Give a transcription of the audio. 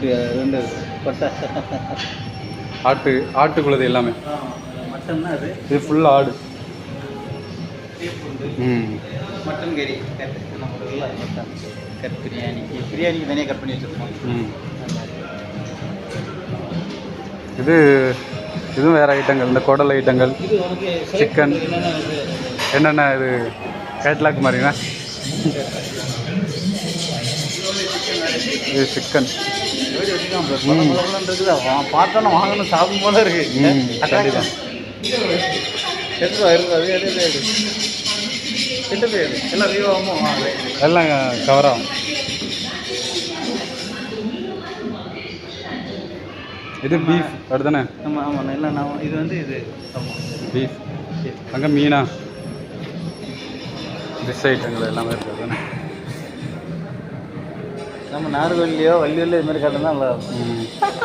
ரெண்டு ரெண்டு கொட்டை. ஆட்டு ஆட்டுக்குள்ளது எல்லாமே. மட்டன் அது? இது ஃபுல்லாக ஆடு. ம். மட்டன் கறி. கட் கட் பிரியாணிக்கு பிரியாணிக்கு தனியாக கட் பண்ணி வச்சுருக்கோம். இது இதுவும் வேறு ஐட்டங்கள். இந்த குடல் ஐட்டங்கள் இது என்னென்ன இது கேட்லாக் மாதிரினா இது சிக்கன் எப்படி வச்சுக்கலாம் பல பலன்னு இருக்குதா பார்த்தோன்னா வாங்கணும் சாப்பிடும் போல இருக்கு ம், கண்டிப்பா. எடுத்து வா இருக்கு அது எடு எடு எல்லாம் வியூ ஆகுமோ வாங்க எல்லாம் கவர் ஆகும் இது பீஃப் அப்படிதானே ஆமாம் ஆமாம் இல்லை நான் இது வந்து இது ஆமாம் பீஃப் அங்கே மீனா டிஷ் ஐட்டங்கள் எல்லாமே இருக்குது நம்ம நார்வல்லியோ வள்ளியூர்லையோ இது மாதிரி கட்டணும் நல்லா இருக்கும்.